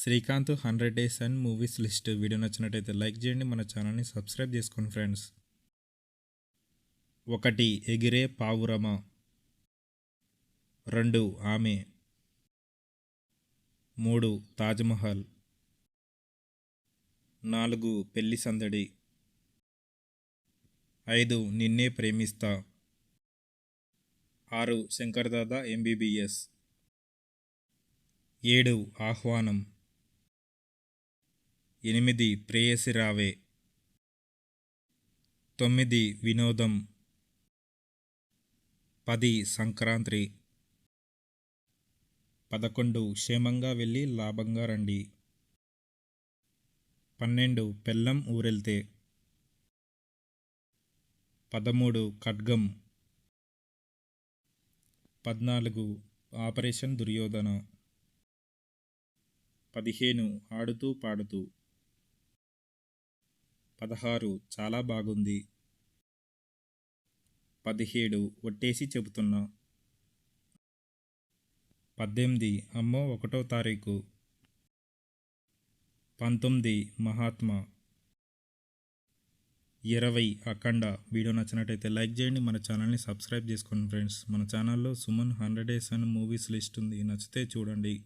Srikanth hundred days and movies list. Video నచ్చినట్టయితే like చేయండి మన ఛానల్ని సబ్స్క్రైబ్ చేసుకోండి ఫ్రెండ్స్. ఒకటి ఎగిరే పావురమ. రెండు ఆమె. మూడు తాజ్మహల్. నాలుగు పెళ్ళి సందడి. ఐదు నిన్నే ప్రేమిస్తా. ఆరు శంకర్దాదా ఎంబీబీఎస్ ఏడు ఆహ్వానం. ఎనిమిది ప్రేయసి రావే తొమ్మిది వినోదం. పది సంక్రాంతి. పదకొండు క్షేమంగా వెళ్ళి లాభంగా రండి. పన్నెండు పెళ్ళం ఊరెళ్తే. పదమూడు ఖడ్గం. పద్నాలుగు ఆపరేషన్ దుర్యోధన. పదిహేను ఆడుతూ పాడుతూ. పదహారు చాలా బాగుంది. పదిహేడు ఒట్టేసి చెబుతున్నా. పద్దెనిమిది అమ్మో ఒకటో తారీఖు. పంతొమ్మిది మహాత్మా. ఇరవై అఖండ వీడియో నచ్చినట్టయితే లైక్ చేయండి. మన ఛానల్ని సబ్స్క్రైబ్ చేసుకోండి ఫ్రెండ్స్. మన ఛానల్లో సుమన్ హండ్రెడ్ డేస్ అని మూవీస్ లిస్ట్ ఉంది. నచ్చితే చూడండి.